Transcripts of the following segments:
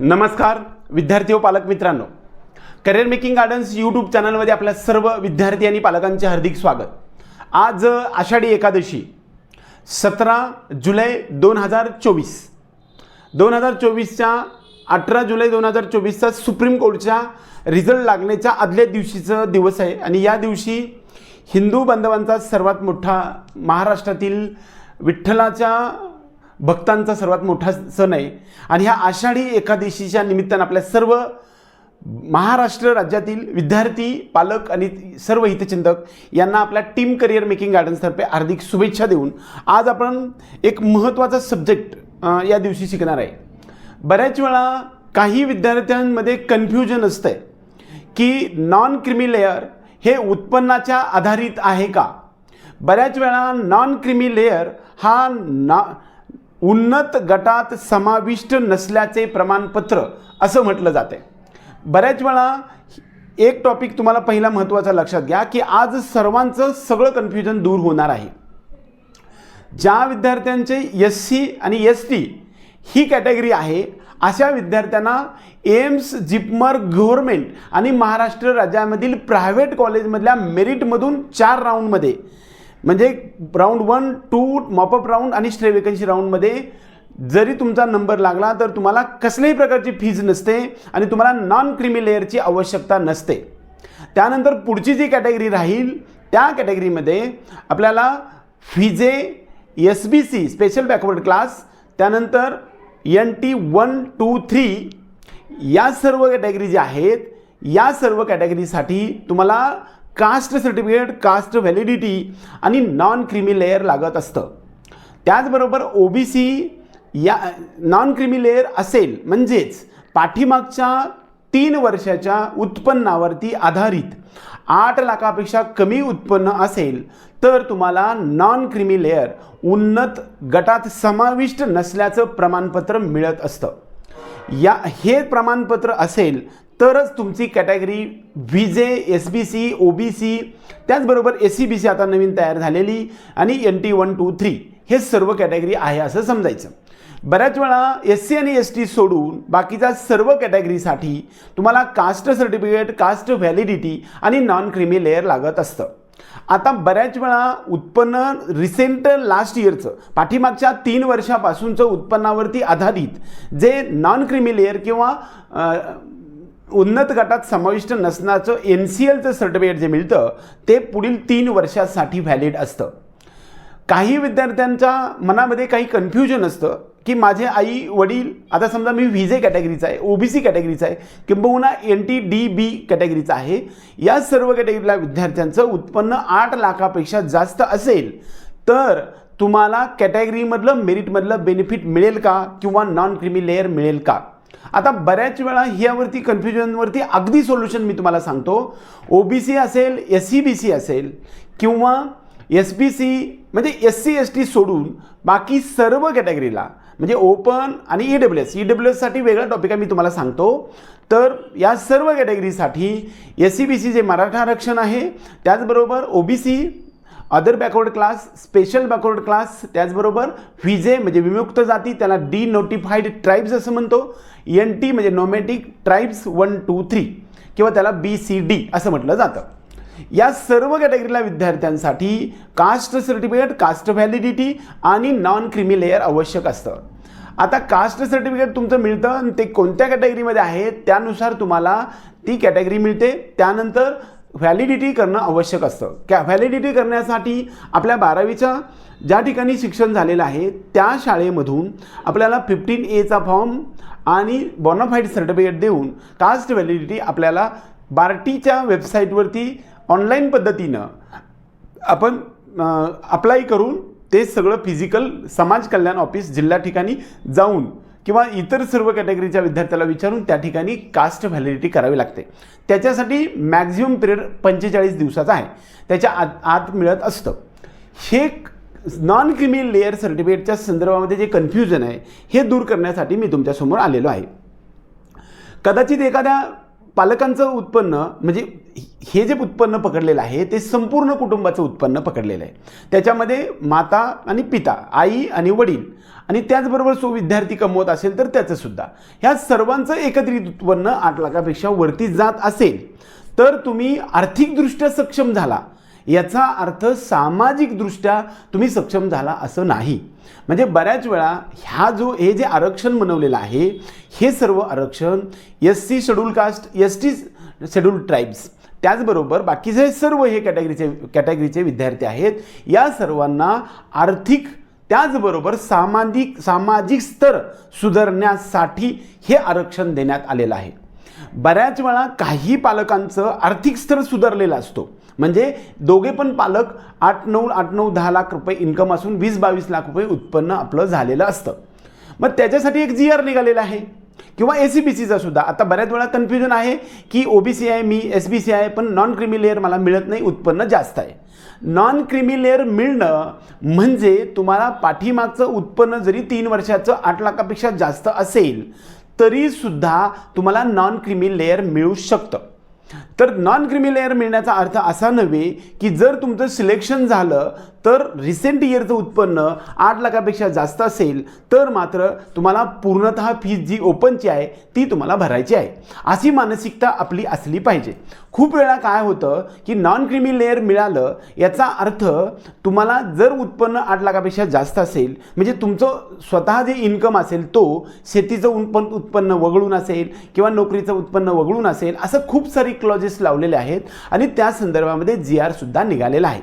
नमस्कार विद्यार्थी व पालक मित्रांनो. करिअर मेकिंग गार्डन्स यूट्यूब चॅनलमध्ये आपल्या सर्व विद्यार्थी आणि पालकांचे हार्दिक स्वागत. आज आषाढी एकादशी सतरा जुलै दोन हजार चोवीस. दोन हजार चोवीसच्या अठरा जुलै दोन हजार चोवीसचा सुप्रीम कोर्टच्या रिझल्ट लागण्याच्या आदल्या दिवशीचं दिवस आहे आणि या दिवशी हिंदू बांधवांचा सर्वात मोठा महाराष्ट्रातील विठ्ठलाच्या भक्तांचा सर्वात मोठा सण आहे. आणि ह्या आषाढी एकादशीच्या निमित्तानं आपल्या सर्व महाराष्ट्र राज्यातील विद्यार्थी पालक आणि सर्व हितचिंतक यांना आपल्या टीम करिअर मेकिंग गार्डन्सतर्फे हार्दिक शुभेच्छा देऊन आज आपण एक महत्त्वाचा सब्जेक्ट या दिवशी शिकणार आहे. बऱ्याच वेळा काही विद्यार्थ्यांमध्ये कन्फ्युजन असतं आहे की नॉन क्रिमी लेअर हे उत्पन्नाच्या आधारित आहे का? बऱ्याच वेळा नॉन क्रिमी लेअर हा ना उन्नत गटात समाविष्ट नसल्याचे प्रमाणपत्र असं म्हटलं जाते. बऱ्याच वेळा एक टॉपिक तुम्हाला पहिला महत्त्वाचा लक्षात घ्या की आज सर्वांचं सगळं कन्फ्युजन दूर होणार आहे. ज्या विद्यार्थ्यांचे एस सी आणि एस टी ही कॅटेगरी आहे अशा विद्यार्थ्यांना एम्स जिपमर गव्हर्मेंट आणि महाराष्ट्र राज्यामधील प्रायव्हेट कॉलेजमधल्या मेरिटमधून चार राऊंडमध्ये म्हणजे round one two mop up round आणि स्ट्रे वेकन्सी राऊंडमध्ये जरी तुमचा नंबर लागला तर तुम्हाला कसल्याही प्रकारची फीज नसते आणि तुम्हाला नॉन क्रिमी लेअरची आवश्यकता नसते. त्यानंतर पुढची जी कॅटेगरी राहील त्या कॅटेगरीमध्ये आपल्याला फिजे S B C special backward class त्यानंतर N T one two three या सर्व कॅटेगरी ज्या आहेत या सर्व कॅटेगरीसाठी तुम्हाला कास्ट सर्टिफिकेट कास्ट व्हॅलिडिटी आणि नॉन क्रिमी लेअर लागत असतं. त्याचबरोबर ओ बी सी या नॉन क्रिमी लेअर असेल म्हणजेच पाठीमागच्या तीन वर्षाच्या उत्पन्नावरती आधारित आठ लाखापेक्षा कमी उत्पन्न असेल तर तुम्हाला नॉन क्रिमी लेअर उन्नत गटात समाविष्ट नसल्याचं प्रमाणपत्र मिळत असतं. या हे प्रमाणपत्र असेल तरच तुमची category V J S B C O B C त्याचबरोबर एस सी बी सी आता नवीन तयार झालेली आणि N T one two three हे सर्व कॅटेगरी आहे असं समजायचं. बऱ्याच वेळा एस सी आणि एस टी सोडून बाकीच्या सर्व कॅटेगरीसाठी तुम्हाला कास्ट सर्टिफिकेट कास्ट व्हॅलिडिटी आणि नॉन क्रिमी लेअर लागत असतं. आता बऱ्याच वेळा उत्पन्न रिसेंट लास्ट इयरचं पाठीमागच्या तीन वर्षापासूनचं उत्पन्नावरती आधारित जे नॉन क्रिमी लेअर किंवा उन्नत गटात समाविष्ट नसण्याचं एन सी एलचं सर्टिफिकेट जे मिळतं ते पुढील तीन वर्षासाठी व्हॅलिड असतं. काही विद्यार्थ्यांच्या मनामध्ये काही कन्फ्युजन असतं की माझे आई वडील आता समजा मी व्हिजे कॅटेगरीचा आहे ओ बी सी कॅटेगरीचा आहे किंबहुना एन टी डी बी कॅटेगरीचा आहे या सर्व कॅटेगरीला विद्यार्थ्यांचं उत्पन्न आठ लाखापेक्षा जास्त असेल तर तुम्हाला कॅटेगरीमधलं मेरिटमधलं बेनिफिट मिळेल का? किंवा नॉन क्रिमी लेअर मिळेल का? आता बऱ्याच वेळा ह्यावरती कन्फ्युजनवरती अगदी सोल्युशन मी तुम्हाला सांगतो. ओ बी सी असेल एस सी बी सी असेल किंवा एस बी सी म्हणजे एस सी एस टी सोडून बाकी सर्व कॅटेगरीला म्हणजे ओपन आणि E W S E W एससाठी वेगळा टॉपिक आहे मी तुम्हाला सांगतो. तर या सर्व कॅटेगरीसाठी एस सी बी सी जे मराठा आरक्षण आहे त्याचबरोबर O B C other backward class special backward class त्याचबरोबर व्हिजे म्हणजे विमुक्त जाती त्याला डी नोटिफाईड ट्राईब्स असं म्हणतो. एन टी म्हणजे nomadic tribes one two three किंवा त्याला बी सी डी असं म्हटलं जातं. या सर्व कॅटेगरीला विद्यार्थ्यांसाठी कास्ट सर्टिफिकेट कास्ट व्हॅलिडिटी आणि नॉन क्रिमी लेअर आवश्यक असतं. आता कास्ट सर्टिफिकेट तुमचं मिळतं आणि ते कोणत्या कॅटेगरीमध्ये आहे त्यानुसार तुम्हाला ती कॅटेगरी मिळते. त्यानंतर व्हॅलिडिटी करणं आवश्यक असतं. क्या व्हॅलिडिटी करण्यासाठी आपल्या बारावीच्या ज्या ठिकाणी शिक्षण झालेलं आहे त्या शाळेमधून आपल्याला फिफ्टीन एचा फॉर्म आणि बॉनाफाईड सर्टिफिकेट देऊन कास्ट व्हॅलिडिटी आपल्याला बार्टीच्या वेबसाईटवरती ऑनलाईन पद्धतीनं आपण अप्लाय करून ते सगळं फिजिकल समाज कल्याण ऑफिस जिल्हा ठिकाणी जाऊन किंवा इतर सर्व कॅटेगरीच्या विद्यार्थ्याला विचारून त्या ठिकाणी कास्ट व्हॅलिडिटी करावी लागते. त्याच्यासाठी मॅक्झिमम पिरियड पंचेचाळीस दिवसाचा आहे. त्याच्या आत आत मिळत असतं. हे नॉन क्रिमी लेअर सर्टिफिकेटच्या संदर्भामध्ये जे कन्फ्युजन आहे हे दूर करण्यासाठी मी तुमच्यासमोर आलेलो आहे. कदाचित एखाद्या पालकांचं उत्पन्न म्हणजे हे जे उत्पन्न पकडलेलं आहे ते संपूर्ण कुटुंबाचं उत्पन्न पकडलेलं आहे. त्याच्यामध्ये माता आणि पिता आई आणि वडील आणि त्याचबरोबर सो विद्यार्थी कमवत असेल तर त्याचंसुद्धा. ह्या सर्वांचं एकत्रित उत्पन्न आठ लाखापेक्षा वरती जात असेल तर तुम्ही आर्थिकदृष्ट्या सक्षम झाला. याचा अर्थ सामाजिकदृष्ट्या तुम्ही सक्षम झाला असं नाही. म्हणजे बऱ्याच वेळा ह्या जो हे जे आरक्षण बनवलेलं आहे हे सर्व आरक्षण S C schedule caste S T schedule tribes त्याचबरोबर बाकीचे सर्व हे कॅटेगरीचे कॅटेगरीचे विद्यार्थी आहेत या सर्वांना आर्थिक त्याचबरोबर सामाजिक सामाजिक स्तर सुधारण्यासाठी हे आरक्षण देण्यात आलेलं आहे. बऱ्याच वेळा काही पालकांचं आर्थिक स्तर सुधारलेला असतो. म्हणजे दोघे पण पालक आठ नऊ आठ नऊ दहा लाख रुपये इन्कम असून वीस बावीस लाख रुपये उत्पन्न आपलं झालेलं असतं. मग त्याच्यासाठी एक जी आर निघालेला आहे. किंवा ए सी बी सीचा सुद्धा. आता बऱ्याच वेळा कन्फ्युजन आहे की ओ बी सी आहे मी एस बी सी आहे पण नॉन क्रिमी लेअर मला मिळत नाही उत्पन्न जास्त आहे. नॉन क्रिमी लेअर मिळणं म्हणजे तुम्हाला पाठीमागचं उत्पन्न जरी तीन वर्षाचं आठ लाखापेक्षा जास्त असेल तरीसुद्धा तुम्हाला नॉन क्रिमी लेअर मिळू शकतं. तर नॉन क्रिमी लेअर मिळण्याचा अर्थ असा नव्हे की जर तुमचं सिलेक्शन झालं तर रिसेंट इयरचं उत्पन्न आठ लाखापेक्षा जास्त असेल तर मात्र तुम्हाला पूर्णतः फीज जी ओपनची आहे ती तुम्हाला भरायची आहे. अशी मानसिकता आपली असली पाहिजे. खूप वेळा काय होतं की नॉन क्रिमी लेअर मिळालं याचा अर्थ तुम्हाला जर उत्पन्न आठ लाखापेक्षा जास्त असेल म्हणजे तुमचं स्वतः जे इन्कम असेल तो शेतीचं उत्पन्न उत्पन्न वगळून असेल किंवा नोकरीचं उत्पन्न वगळून असेल असं खूप सारी चार्जेस लावलेले आहेत आणि त्या संदर्भामध्ये जी आरसुद्धा निघालेला आहे.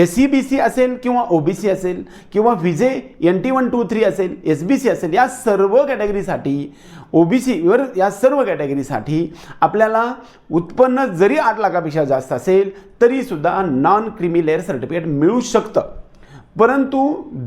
एस सी बी सी असेल किंवा ओ बी सी असेल किंवा VJ N T one two three असेल एस बी सी असेल या सर्व कॅटेगरीसाठी ओ बी सीवर या सर्व कॅटेगरीसाठी आपल्याला उत्पन्न जरी आठ लाखापेक्षा जास्त असेल तरीसुद्धा नॉन क्रिमी लेअर सर्टिफिकेट मिळू शकतं. परंतु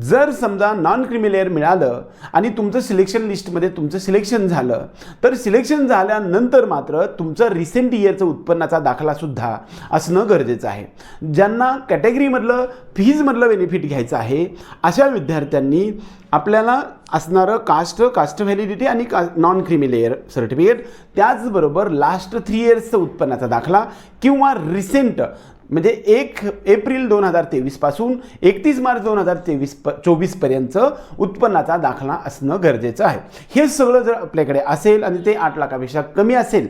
जर समजा नॉन क्रिमिलेअर मिळालं आणि तुमचं सिलेक्शन लिस्टमध्ये तुमचं सिलेक्शन झालं तर सिलेक्शन झाल्यानंतर मात्र तुमचं रिसेंट इयरचं उत्पन्नाचा दाखलासुद्धा असणं गरजेचं आहे. ज्यांना कॅटेगरीमधलं फीजमधलं बेनिफिट घ्यायचं आहे अशा विद्यार्थ्यांनी आपल्याला असणारं कास्ट कास्ट व्हॅलिडिटी आणि का नॉन क्रिमिलेअर सर्टिफिकेट त्याचबरोबर लास्ट थ्री इयर्सचं उत्पन्नाचा दाखला किंवा रिसेंट म्हणजे एक एप्रिल दोन हजार तेवीसपासून एकतीस मार्च दोन हजार तेवीस प चोवीसपर्यंत उत्पन्नाचा दाखला असणं गरजेचं आहे. हे सगळं जर आपल्याकडे असेल आणि ते आठ लाखापेक्षा कमी असेल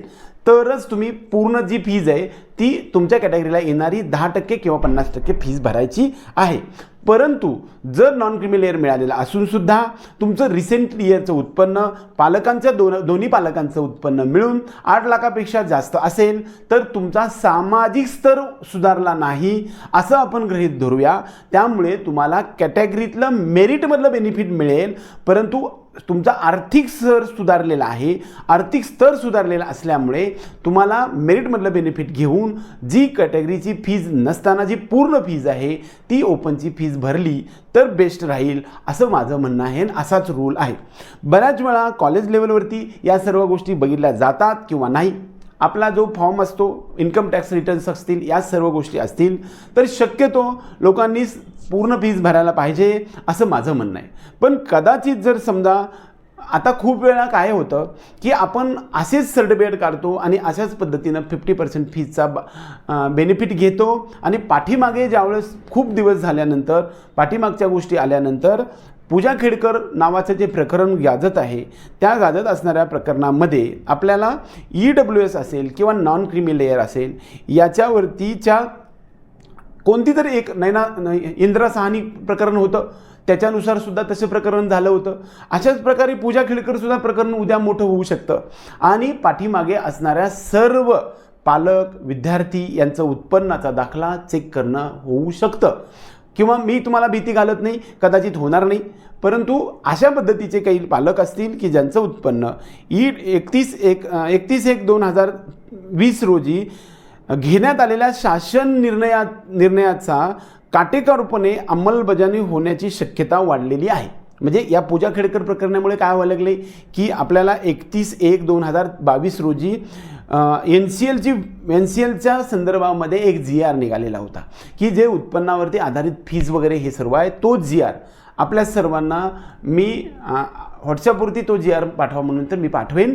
तरच तुम्ही पूर्ण जी फीज आहे ती तुमच्या कॅटेगरीला येणारी दहा टक्के किंवा पन्नास टक्के फीज भरायची आहे. परंतु जर नॉन क्रिमी लेअर मिळालेलं असूनसुद्धा तुमचं रिसेंट इयरचं उत्पन्न पालकांच्या दोन दोन्ही पालकांचं उत्पन्न मिळून आठ लाखापेक्षा जास्त असेल तर तुमचा सामाजिक स्तर सुधारला नाही असं आपण गृहीत धरूया. त्यामुळे तुम्हाला कॅटेगरीतलं मेरिटमधलं बेनिफिट मिळेल परंतु तुमचा आर्थिक स्तर सुधारलेला आहे आर्थिक स्तर सुधारलेला असल्यामुळे तुम्हाला मेरिटमधलं बेनिफिट घेऊन जी कॅटेगरीची फीज नसताना जी पूर्ण फीज आहे ती ओपनची फीज भरली तर बेस्ट राहील असं माझं म्हणणं आहे आणि असाच रूल आहे. बऱ्याच वेळा कॉलेज लेवलवरती या सर्व गोष्टी बघितल्या जातात किंवा नाही. आपला जो फॉर्म असतो इन्कम टॅक्स रिटर्न्स असतील या सर्व गोष्टी असतील तर शक्यतो लोकांनी पूर्ण फीज भरायला पाहिजे असं माझं म्हणणं आहे. पण कदाचित जर समजा आता खूप वेळा काय होतं की आपण असेच सर्टिफिकेट काढतो आणि अशाच पद्धतीनं फिफ्टी पर्सेंट फीजचा बेनिफिट घेतो आणि पाठीमागे ज्यावेळेस खूप दिवस झाल्यानंतर पाठीमागच्या गोष्टी आल्यानंतर पूजा खेडकर नावाचं जे प्रकरण गाजत आहे त्या गाजत असणाऱ्या प्रकरणामध्ये आपल्याला ई डब्ल्यू एस असेल किंवा नॉन क्रिमी लेअर असेल याच्यावरतीच्या कोणती तरी एक नैना इंद्रा इंदिरा सहानी प्रकरण होतं. त्याच्यानुसार सुद्धा तसे प्रकरण झालं होतं. अशाच प्रकारे पूजा खेडकर सुद्धा प्रकरण उद्या मोठं होऊ शकतं. आणि पाठीमागे असणाऱ्या सर्व पालक विद्यार्थी यांचं उत्पन्नाचा दाखला चेक करणं होऊ शकतं. किंवा मी तुम्हाला भीती घालत नाही कदाचित होणार नाही. परंतु अशा पद्धतीचे काही पालक असतील की ज्यांचं उत्पन्न ई एकतीस एक एकतीस एक दोन हजार वीस रोजी घेण्यात आलेल्या शासन निर्णया निर्णयाचा काटेकोरपणे अंमलबजावणी होण्याची शक्यता वाढलेली आहे. म्हणजे या पूजा खेडकर प्रकरणामुळे काय व्हायला लागले? की आपल्याला एकतीस एक दोन हजार बावीस रोजी एन सी एलची एन सी एलच्या संदर्भामध्ये एक जी आर निघालेला होता. की जे उत्पन्नावरती आधारित फीज वगैरे हे सर्व आहे तो जी आर आपल्या सर्वांना मी व्हॉट्सअपवरती तो जी आर पाठवा म्हणून तर मी पाठवेन.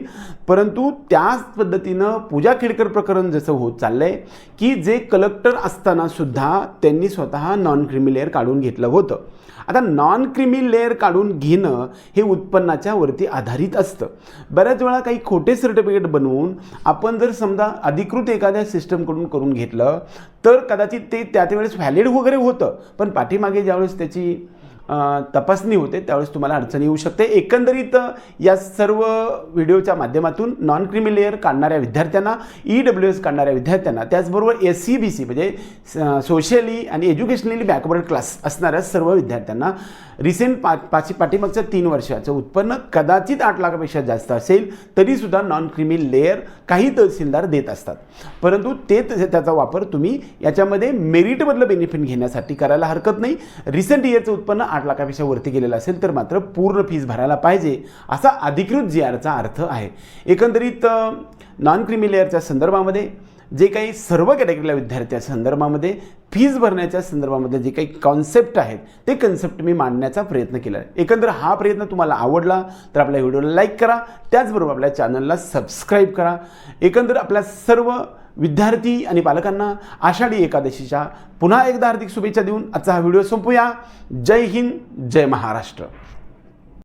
परंतु त्याच पद्धतीनं पूजा खेडकर प्रकरण जसं होत चाललं आहे की जे कलेक्टर असताना सुद्धा त्यांनी स्वतः नॉन क्रिमी लेअर काढून घेतलं होतं. आता नॉन क्रिमी लेअर काढून घेणं हे उत्पन्नाच्या वरती आधारित असतं. बऱ्याच वेळा काही खोटे सर्टिफिकेट बनवून आपण जर समजा अधिकृत एखाद्या सिस्टमकडून करून घेतलं तर कदाचित ते त्या त्यावेळेस व्हॅलिड वगैरे होतं पण पाठीमागे ज्यावेळेस त्याची तपासणी होते त्यावेळेस तुम्हाला अडचण येऊ शकते. एकंदरीत या सर्व व्हिडिओच्या माध्यमातून नॉन क्रिमी लेअर काढणाऱ्या विद्यार्थ्यांना ई डब्ल्यू एस काढणाऱ्या विद्यार्थ्यांना त्याचबरोबर एस सी बी सी म्हणजे सोशली आणि एज्युकेशनली बॅकवर्ड क्लास असणाऱ्या सर्व विद्यार्थ्यांना रिसेंट पा पाची पाठीमागच्या तीन वर्षाचं उत्पन्न कदाचित आठ लाखापेक्षा जास्त असेल तरीसुद्धा नॉन क्रिमी लेअर काही तहसीलदार देत असतात. परंतु ते त्याचा वापर तुम्ही याच्यामध्ये मेरिटमधलं बेनिफिट घेण्यासाठी करायला हरकत नाही. रिसेंट इयरचं उत्पन्न आठ लाखापेक्षा वरती गेलेलं असेल तर मात्र पूर्ण फीज भरायला पाहिजे असा अधिकृत जी आरचा अर्थ आहे. एकंदरीत नॉन क्रिमी लेअरच्या संदर्भामध्ये जे काही सर्व कॅटेगरीला विद्यार्थ्या संदर्भामध्ये फीज भरण्याच्या संदर्भामध्ये जे काही कॉन्सेप्ट आहेत ते कन्सेप्ट मी मांडण्याचा प्रयत्न केला. आहे एकंदर हा प्रयत्न तुम्हाला आवडला तर आपल्या व्हिडिओला लाईक करा. त्याचबरोबर आपल्या चॅनलला सबस्क्राईब करा. एकंदर आपल्या सर्व विद्यार्थी आणि पालकांना आषाढी एकादशीच्या पुन्हा एकदा हार्दिक शुभेच्छा देऊन आजचा हा व्हिडिओ संपूया. जय हिंद जय महाराष्ट्र.